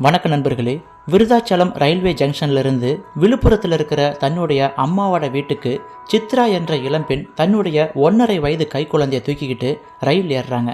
வணக்க நண்பர்களே விருதாச்சலம் ரயில்வே ஜங்ஷன்லேருந்து விழுப்புரத்தில் இருக்கிற தன்னுடைய அம்மாவோட வீட்டுக்கு சித்ரா என்ற இளம்பெண் தன்னுடைய ஒன்றரை வயது கைக்குழந்தையை தூக்கிக்கிட்டு ரயில் ஏறுறாங்க.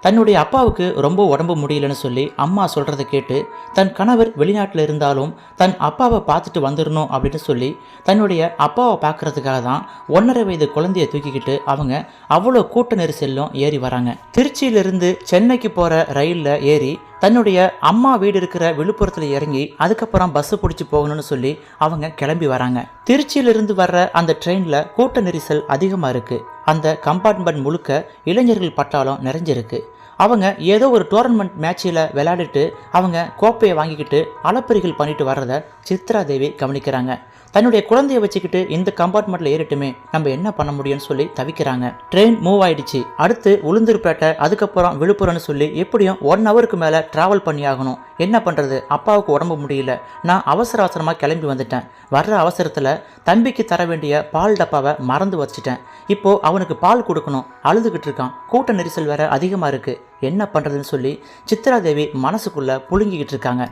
தன்னுடைய அப்பாவுக்கு ரொம்ப உடம்பு முடியலன்னு சொல்லி அம்மா சொல்கிறத கேட்டு தன் கணவர் வெளிநாட்டில் இருந்தாலும் தன் அப்பாவை பார்த்துட்டு வந்துடணும் அப்படின்னு சொல்லி தன்னுடைய அப்பாவை பார்க்கறதுக்காக தான் ஒன்றரை வயது குழந்தைய தூக்கிக்கிட்டு அவங்க அவ்வளோ கூட்ட நெரிசலும் ஏறி வராங்க. திருச்சியிலிருந்து சென்னைக்கு போகிற ரயிலில் ஏறி தன்னுடைய அம்மா வீடு இருக்கிற விழுப்புரத்தில் இறங்கி அதுக்கப்புறம் பஸ்ஸு பிடிச்சி போகணும்னு சொல்லி அவங்க கிளம்பி வராங்க. திருச்சியிலிருந்து வர்ற அந்த ட்ரெயினில் கூட்ட நெரிசல் அதிகமாக இருக்குது அந்த கம்பார்ட்மெண்ட் முழுக்க இளைஞர்கள் பட்டாளம் நிறைஞ்சிருக்கு. அவங்க ஏதோ ஒரு டோர்னமெண்ட் மேட்சில் விளையாடிட்டு அவங்க கோப்பையை வாங்கிக்கிட்டு அலப்பறிகள் பண்ணிட்டு வர்றத சித்ரா தேவி கவனிக்கிறாங்க. தன்னுடைய குழந்தைய வச்சுக்கிட்டு இந்த கம்பார்ட்மெண்ட்டில் ஏறிட்டுமே நம்ம என்ன பண்ண முடியும்னு சொல்லி தவிக்கிறாங்க. ட்ரெயின் மூவ் ஆயிடுச்சு. அடுத்து உளுந்தூர்பேட்டை அதுக்கப்புறம் விழுப்புரம்னு சொல்லி எப்படியும் ஒன் ஹவருக்கு மேலே ட்ராவல் பண்ணி ஆகணும். என்ன பண்ணுறது அப்பாவுக்கு உடம்பு முடியல. நான் அவசர அவசரமாக கிளம்பி வந்துட்டேன். வர்ற அவசரத்தில் தம்பிக்கு தர வேண்டிய பால் டப்பாவை மறந்து வச்சுட்டேன். இப்போ அவனுக்கு பால் கொடுக்கணும். அழுதுகிட்டு இருக்கான். கூட்ட நெரிசல் வேற அதிகமாக இருக்கு. என்ன பண்ணுறதுன்னு சொல்லி சித்ராதேவி மனசுக்குள்ள புழுங்கிக்கிட்டு இருக்காங்க.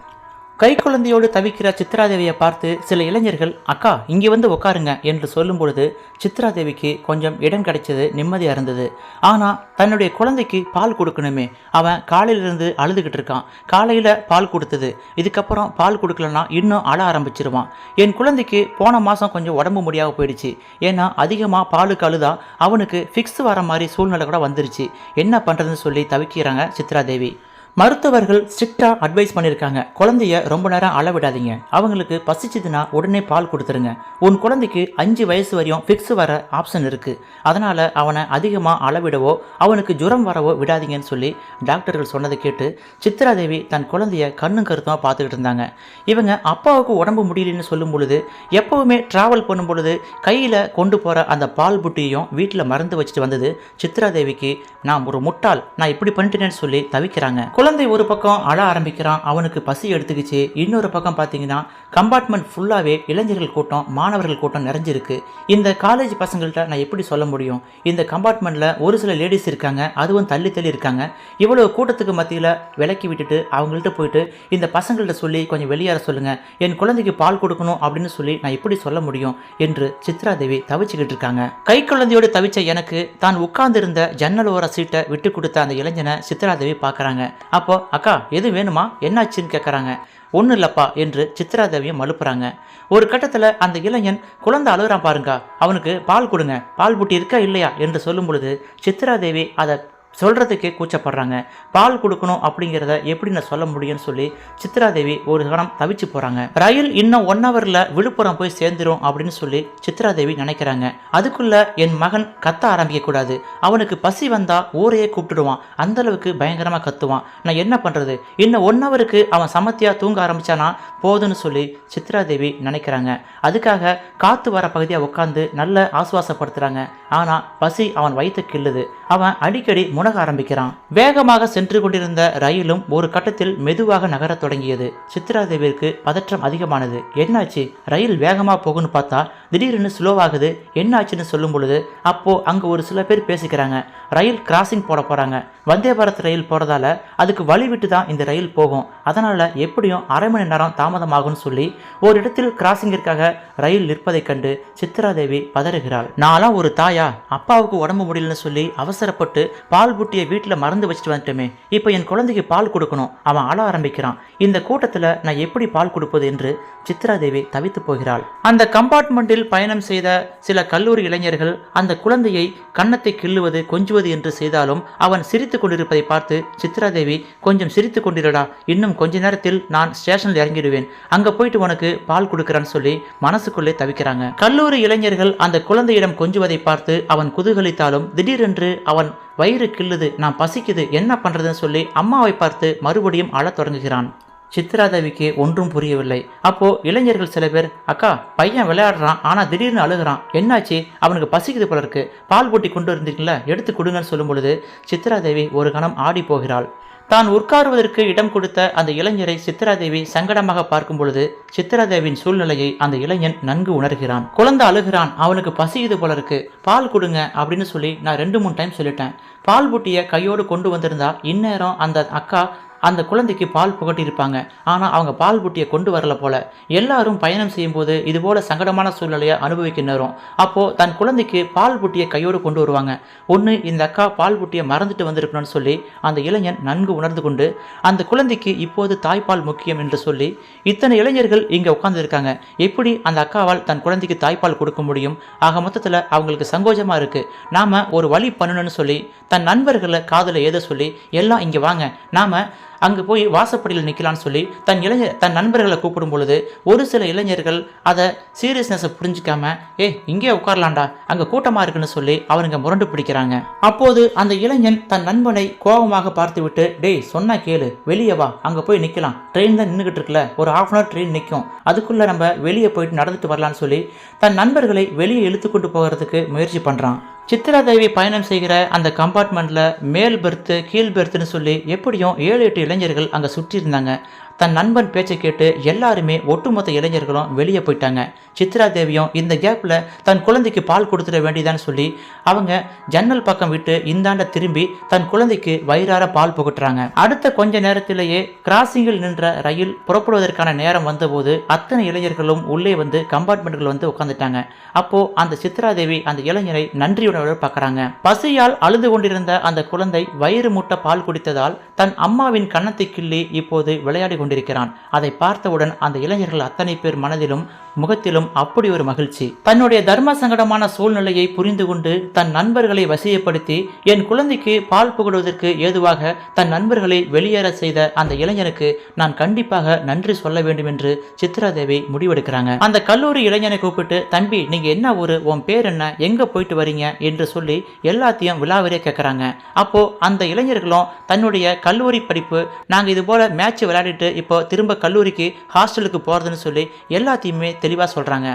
கை குழந்தையோடு தவிக்கிற சித்ராதேவியை பார்த்து சில இளைஞர்கள் அக்கா இங்கே வந்து உட்காருங்க என்று சொல்லும் பொழுது சித்ராதேவிக்கு கொஞ்சம் இடம் கிடைச்சது நிம்மதியாக இருந்தது ஆனால் தன்னுடைய குழந்தைக்கு பால் கொடுக்கணுமே. அவன் காலையிலிருந்து அழுதுகிட்டு இருக்கான். காலையில் பால் கொடுத்தது. இதுக்கப்புறம் பால் கொடுக்கலன்னா இன்னும் அழ ஆரம்பிச்சிருவான். என் குழந்தைக்கு போன மாதம் கொஞ்சம் உடம்பு முடியாமல் போயிடுச்சு. ஏன்னா அதிகமாக பாலுக்கு அழுதா அவனுக்கு ஃபிக்ஸ் வர மாதிரி சூழ்நிலை கூட வந்துருச்சு. என்ன பண்ணுறதுன்னு சொல்லி தவிக்கிறாங்க சித்ராதேவி. மருத்துவர்கள் ஸ்ட்ரிக்டாக அட்வைஸ் பண்ணியிருக்காங்க குழந்தைய ரொம்ப நேரம் அளவிடாதீங்க. அவங்களுக்கு பசிச்சதுன்னா உடனே பால் கொடுத்துருங்க. உன் குழந்தைக்கு அஞ்சு வயசு வரையும் ஃபிக்ஸ் வர ஆப்ஷன் இருக்குது அதனால் அவனை அதிகமாக அளவிடவோ அவனுக்கு ஜுரம் வரவோ விடாதீங்கன்னு சொல்லி டாக்டர்கள் சொன்னதை கேட்டு சித்ராதேவி தன் குழந்தைய கண்ணும் கருத்துமாக பார்த்துக்கிட்டு இருந்தாங்க. இவங்க அப்பாவுக்கு உடம்பு முடியலன்னு சொல்லும் பொழுது எப்போவுமே ட்ராவல் பண்ணும் பொழுது கையில் கொண்டு போகிற அந்த பால் புட்டியையும் வீட்டில் மறந்து வச்சுட்டு வந்தது சித்ராதேவிக்கு நான் ஒரு முட்டாள். நான் இப்படி பண்ணிட்டேன்னு சொல்லி தவிக்கிறாங்க. குழந்தை ஒரு பக்கம் அழ ஆரம்பிக்கிறான் அவனுக்கு பசி எடுத்துக்கிச்சு. இன்னொரு பக்கம் பார்த்தீங்கன்னா கம்பார்ட்மெண்ட் ஃபுல்லாகவே இளைஞர்கள் கூட்டம் மாணவர்கள் கூட்டம் நிறைஞ்சிருக்கு. இந்த காலேஜ் பசங்கள்கிட்ட நான் எப்படி சொல்ல முடியும்? இந்த கம்பார்ட்மெண்ட்டில் ஒரு சில லேடிஸ் இருக்காங்க அதுவும் தள்ளி தள்ளி இருக்காங்க. இவ்வளோ கூட்டத்துக்கு மத்தியில் விலக்கி விட்டுட்டு அவங்கள்ட்ட போயிட்டு இந்த பசங்கள்கிட்ட சொல்லி கொஞ்சம் வெளியேற சொல்லுங்கள் என் குழந்தைக்கு பால் கொடுக்கணும் அப்படின்னு சொல்லி நான் எப்படி சொல்ல முடியும் என்று சித்ராதேவி தவிச்சுக்கிட்டு இருக்காங்க. கை குழந்தையோடு தவிச்ச எனக்கு தான் உட்கார்ந்திருந்த ஜன்னல் ஓர சீட்டை விட்டு கொடுத்த அந்த இளைஞனை சித்ராதேவி பார்க்குறாங்க. அப்போ அக்கா எது வேணுமா? என்னாச்சுன்னு கேட்குறாங்க ஒன்றும் இல்லைப்பா என்று சித்ராதேவியும் மழுப்புறாங்க. ஒரு கட்டத்தில் அந்த இளைஞன் குழந்தை அழுகுறான் பாருங்க. அவனுக்கு பால் கொடுங்க. பால் புட்டி இருக்கா இல்லையா? என்று சொல்லும் பொழுது சித்ராதேவி அதை சொல்கிறதுக்கே கூச்சப்படுறாங்க. பால் கொடுக்கணும் அப்படிங்கிறத எப்படி நான் சொல்ல முடியும்னு சொல்லி சித்ராதேவி ஒரு கணம் தவிச்சு போகிறாங்க ரயில் இன்னும் ஒன் ஹவரில் விழுப்புரம் போய் சேர்ந்துரும் அப்படின்னு சொல்லி சித்ராதேவி நினைக்கிறாங்க. அதுக்குள்ளே என் மகன் கத்த ஆரம்பிக்கக்கூடாது அவனுக்கு பசி வந்தால் ஊரையே கூப்பிட்டுடுவான். அந்த அளவுக்கு பயங்கரமாக கத்துவான். நான் என்ன பண்ணுறது இன்னும் ஒன் ஹவருக்கு அவன் சமத்தியாக தூங்க ஆரம்பித்தானா போதுன்னு சொல்லி சித்ராதேவி நினைக்கிறாங்க. அதுக்காக காற்று வர பகுதியாக உட்காந்து நல்ல ஆசுவாசப்படுத்துகிறாங்க ஆனால் பசி அவன் வயிற்று கிள்ளுது. அவன் அடிக்கடி முனக ஆரம்பிக்கிறான். வேகமாக சென்று கொண்டிருந்த ரயிலும் ஒரு கட்டத்தில் மெதுவாக நகரத் தொடங்கியது. சித்ராதேவிற்கு பதற்றம் அதிகமானது. என்னாச்சு? ரயில் வேகமாக போகுன்னு பார்த்தா திடீர்னு ஸ்லோவாகுது என்னாச்சுன்னு சொல்லும் பொழுது அப்போ அங்கே ஒரு சில பேர் பேசிக்கிறாங்க. ரயில் கிராசிங் போட போகிறாங்க வந்தே பாரத் ரயில் போகிறதால அதுக்கு வழி விட்டு தான் இந்த ரயில் போகும். அதனால் எப்படியும் அரை மணி நேரம் தாமதமாகும்னு சொல்லி ஒரு இடத்தில் கிராசிங்கிற்காக ரயில் நிற்பதைக் கண்டு சித்ராதேவி பதறுகிறாள். நான்லாம் ஒரு தாயா? அப்பாவுக்கு உடம்பு முடியலன்னு சொல்லி அவசரப்பட்டு பால் புட்டியை வீட்டில் மறந்து வச்சுட்டு வந்துட்டோமே இப்போ என் குழந்தைக்கு பால் கொடுக்கணும். அவன் அழ ஆரம்பிக்கிறான். இந்த கூட்டத்தில் நான் எப்படி பால் கொடுப்பது என்று சித்ராதேவி தவித்து போகிறாள். அந்த கம்பார்ட்மெண்ட்டில் பயணம் செய்த சில கல்லூரி இளைஞர்கள் அந்த குழந்தையை கன்னத்தை கிள்ளுவது கொஞ்சுவது என்று செய்தாலும் அவன் சிரித்து கொண்டிருப்பதை பார்த்து சித்ராதேவி கொஞ்சம் சிரித்து கொண்டிருடா. இன்னும் கொஞ்ச நேரத்தில் நான் ஸ்டேஷனில் இறங்கிடுவேன். அங்கே போயிட்டு உனக்கு பால் கொடுக்குறான்னு சொல்லி மனசுக்குள்ளே தவிக்கிறாங்க. கல்லூரி இளைஞர்கள் அந்த குழந்தையிடம் கொஞ்சுவதை பார்த்து அவன் குதூகலித்தாலும் திடீரென்று அவன் வயிறு கிள்ளுது நான் பசிக்குது என்ன பண்ணுறதுன்னு சொல்லி அம்மாவை பார்த்து மறுபடியும் அழத் தொடங்குகிறான். சித்ராதேவிக்கு ஒன்றும் புரியவில்லை. அப்போ இளைஞர்கள் சில பேர் அக்கா பையன் விளையாடுறான் ஆனால் திடீர்னு அழுகுறான். என்னாச்சு? அவனுக்கு பசிக்குது போல இருக்கு. பால் போட்டி கொண்டு வந்திருக்கீங்களா? எடுத்து கொடுங்கன்னு சொல்லும் பொழுது சித்ராதேவி ஒரு கணம் ஆடி போகிறாள். தான் உட்காருவதற்கு இடம் கொடுத்த அந்த இளைஞரை சித்திராதேவி சங்கடமாக பார்க்கும் பொழுது சித்திராதேவியின் சூழ்நிலையை அந்த இளைஞன் நன்கு உணர்கிறான். குழந்தை அழுகிறான். அவனுக்கு பசியுது போல இருக்கு பால் கொடுங்க அப்படின்னு சொல்லி நான் ரெண்டு மூணு டைம் சொல்லிட்டேன். பால் புட்டியை கையோடு கொண்டு வந்திருந்தா இந்நேரம் அந்த அக்கா அந்த குழந்தைக்கு பால் புகட்டியிருப்பாங்க. ஆனால் அவங்க பால் புட்டியை கொண்டு வரல போல. எல்லாரும் பயணம் செய்யும்போது இது போல சங்கடமான சூழ்நிலையை அனுபவிக்க நேரும் அப்போது தன் குழந்தைக்கு பால் புட்டியை கையோடு கொண்டு வருவாங்க. ஒன்று இந்த அக்கா பால் புட்டியை மறந்துட்டு வந்திருக்கணும்னு சொல்லி அந்த இளைஞன் நன்கு உணர்ந்து கொண்டு அந்த குழந்தைக்கு இப்போது தாய்ப்பால் முக்கியம் என்று சொல்லி இத்தனை இளைஞர்கள் இங்கே உட்கார்ந்துருக்காங்க. எப்படி அந்த அக்காவால் தன் குழந்தைக்கு தாய்ப்பால் கொடுக்க முடியும்? ஆக மொத்தத்தில் அவங்களுக்கு சங்கோஜமாக இருக்குது நாம் ஒரு வழி பண்ணணும்னு சொல்லி தன் நண்பர்களை காதில் ஏத சொல்லி எல்லாம் இங்கே வாங்க. நாம் அங்கே போய் வாசப்படியில் நிற்கலான்னு சொல்லி தன் இளைஞர் தன் நண்பர்களை கூப்பிடும் பொழுது ஒரு சில இளைஞர்கள் அதை சீரியஸ்னஸை புரிஞ்சிக்காம ஏ இங்கே உட்காரலாம்டா அங்கே கூட்டமாக இருக்குன்னு சொல்லி அவனுங்க முரண்டு பிடிக்கிறாங்க. அப்போது அந்த இளைஞன் தன் நண்பனை கோபமாக பார்த்துவிட்டு டேய் சொன்னா கேளு வெளியே வா அங்கே போய் நிற்கலாம். ட்ரெயின் தான் நின்றுக்கிட்டு இருக்குல்ல ஒரு ஹாஃப் அன் அவர் ட்ரெயின் நிற்கும் அதுக்குள்ளே நம்ம வெளியே போயிட்டு நடந்துட்டு வரலான்னு சொல்லி தன் நண்பர்களை வெளியே இழுத்து கொண்டு போகிறதுக்கு முயற்சி பண்ணுறான் சித்ரா தேவி பயணம் செய்கிற அந்த கம்பார்ட்மெண்ட்டில் மேல் பெர்த்து கீழ் பெர்த்துன்னு சொல்லி எப்படியும் ஏழு எட்டு இளைஞர்கள் அங்கே சுற்றியிருந்தாங்க. தன் நண்பன் பேச்சை கேட்டு எல்லாருமே ஒட்டுமொத்த இளைஞர்களும் வெளியே போயிட்டாங்க. சித்ரா தேவியும் இந்த கேப்பில் தன் குழந்தைக்கு பால் கொடுத்துட வேண்டியதான்னு சொல்லி அவங்க ஜன்னல் பக்கம் விட்டு இந்தாண்ட திரும்பி தன் குழந்தைக்கு வயிறார பால் புகட்டுறாங்க. அடுத்த கொஞ்ச நேரத்திலேயே கிராசிங்கில் நின்ற ரயில் புறப்படுவதற்கான நேரம் வந்தபோது அத்தனை இளைஞர்களும் உள்ளே வந்து கம்பார்ட்மெண்ட்கள் வந்து உட்காந்துட்டாங்க அப்போ அந்த சித்ரா தேவி அந்த இளைஞரை நன்றியுடன் பார்க்குறாங்க. பசியால் அழுது கொண்டிருந்த அந்த குழந்தை வயிறு முட்ட பால் குடித்ததால் தன் அம்மாவின் கன்னத்தை கிள்ளி இப்போது விளையாடி கொண்டிருக்கிறான். அதை பார்த்தவுடன் அந்த இளைஞர்கள் அத்தனை பேர் மனதிலும் முகத்திலும் அப்படி ஒரு மகிழ்ச்சி. தன்னுடைய தர்ம சங்கடமான சூழ்நிலையை புரிந்து கொண்டு தன் நண்பர்களை வசியப்படுத்தி என் குழந்தைக்கு பால் புகடுவதற்கு ஏதுவாக தன் நண்பர்களை வெளியேற செய்த அந்த இளைஞனுக்கு நான் கண்டிப்பாக நன்றி சொல்ல வேண்டும் என்று சித்ராதேவி முடிவெடுக்கிறாங்க. அந்த கல்லூரி இளைஞனை கூப்பிட்டு தம்பி நீங்க என்ன ஊரு? உன் பேர் என்ன? எங்க போயிட்டு வரீங்க? என்று சொல்லி எல்லாத்தையும் விழாவிலே கேட்குறாங்க அப்போ அந்த இளைஞர்களும் தன்னுடைய கல்லூரி படிப்பு நாங்கள் இது போல மேட்ச் விளையாடிட்டு இப்போ திரும்ப கல்லூரிக்கு ஹாஸ்டலுக்கு போகிறதுன்னு சொல்லி எல்லாத்தையுமே தெளிவாக சொல்கிறாங்க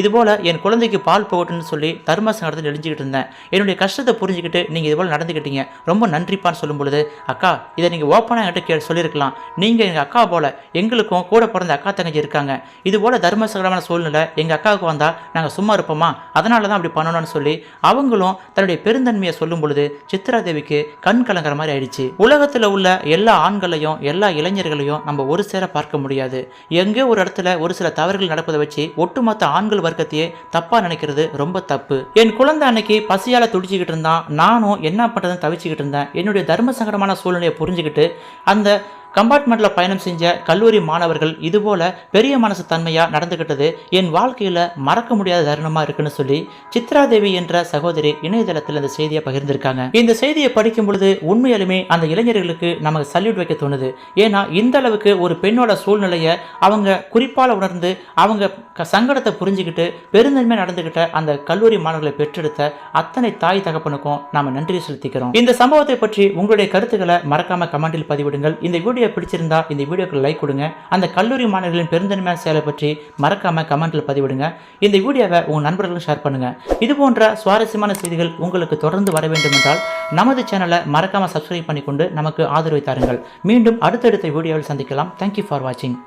இதுபோல் என் குழந்தைக்கு பால் போகட்டும்னு சொல்லி தர்மசங்கடத்தில் சங்கடத்தில் இருந்தேன். என்னுடைய கஷ்டத்தை புரிஞ்சுக்கிட்டு நீங்கள் இதுபோல் நடந்துக்கிட்டீங்க. ரொம்ப நன்றிப்பான்னு சொல்லும் பொழுது அக்கா இதை நீங்கள் ஓப்பனாக என்கிட்ட கே சொல்லியிருக்கலாம். நீங்கள் எங்கள் அக்கா போல் எங்களுக்கும் கூட பிறந்த அக்கா தங்கச்சி இருக்காங்க. இது போல் சூழ்நிலை எங்கள் அக்காவுக்கு வந்தால் நாங்கள் சும்மா இருப்போமா? அதனால தான் அப்படி பண்ணணும்னு சொல்லி அவங்களும் தன்னுடைய பெருந்தன்மையை சொல்லும் பொழுது சித்ரா தேவிக்கு கண் கலங்குற மாதிரி ஆயிடுச்சு. உலகத்தில் உள்ள எல்லா ஆண்களையும் எல்லா இளைஞர்களையும் நம்ம ஒரு சேர பார்க்க முடியாது. எங்கே ஒரு இடத்துல ஒரு சில தவறுகள் நடப்பதை வச்சு ஒட்டுமொத்த ஆண்கள் வர்க்கத்தையே தப்பா நினைக்கிறது ரொம்ப தப்பு. என் குழந்தை அன்னைக்கு பசியால துடிச்சுக்கிட்டு இருந்தான் நானும் என்ன பண்றதுன்னு தவிச்சுக்கிட்டு இருந்தேன். என்னுடைய தர்ம சங்கடமான சூழ்நிலையை புரிஞ்சுக்கிட்டு அந்த கம்பார்ட்மெண்ட்டில் பயணம் செஞ்ச கல்லூரி மாணவர்கள் இதுபோல் பெரிய மனசு தன்மையாக நடந்துக்கிட்டது என் வாழ்க்கையில் மறக்க முடியாத தருணமாக இருக்குன்னு சொல்லி சித்ராதேவி என்ற சகோதரி இணையதளத்தில் இந்த செய்தியை பகிர்ந்திருக்காங்க. இந்த செய்தியை படிக்கும் பொழுது உண்மையாலுமே அந்த இளைஞர்களுக்கு நமக்கு சல்யூட் வைக்க தோணுது. ஏன்னா இந்த அளவுக்கு ஒரு பெண்ணோட சூழ்நிலையை அவங்க குறிப்பால் உணர்ந்து அவங்க சங்கடத்தை புரிஞ்சுக்கிட்டு பெருந்தன்மை நடந்துக்கிட்ட அந்த கல்லூரி மாணவர்களை பெற்றெடுத்த அத்தனை தாய் தகப்பனுக்கும் நாம நன்றி செலுத்திக்கிறோம். இந்த சம்பவத்தை பற்றி உங்களுடைய கருத்துக்களை மறக்காம கமெண்டில் பதிவிடுங்கள். இந்த வீடியோ பிடிச்சிருந்தா இந்த வீடியோக்கு லைக் கொடுங்க. அந்த கல்லூரி மாணவர்களின் பெருந்தன்மையான செயலை பற்றி மறக்காம கமெண்ட்டில் பதிவிடுங்க. இந்த வீடியோவை உங்கள் நண்பர்களும் ஷேர் பண்ணுங்க. இது போன்ற சுவாரஸ்யமான செய்திகள் உங்களுக்கு தொடர்ந்து வர வேண்டும் என்றால் நமது சேனலை மறக்காமல் சப்ஸ்கிரைப் பண்ணிக்கொண்டு நமக்கு ஆதரவை தாருங்கள். மீண்டும் அடுத்தடுத்த வீடியோவில் சந்திக்கலாம். தேங்க்யூ ஃபார் வாட்சிங்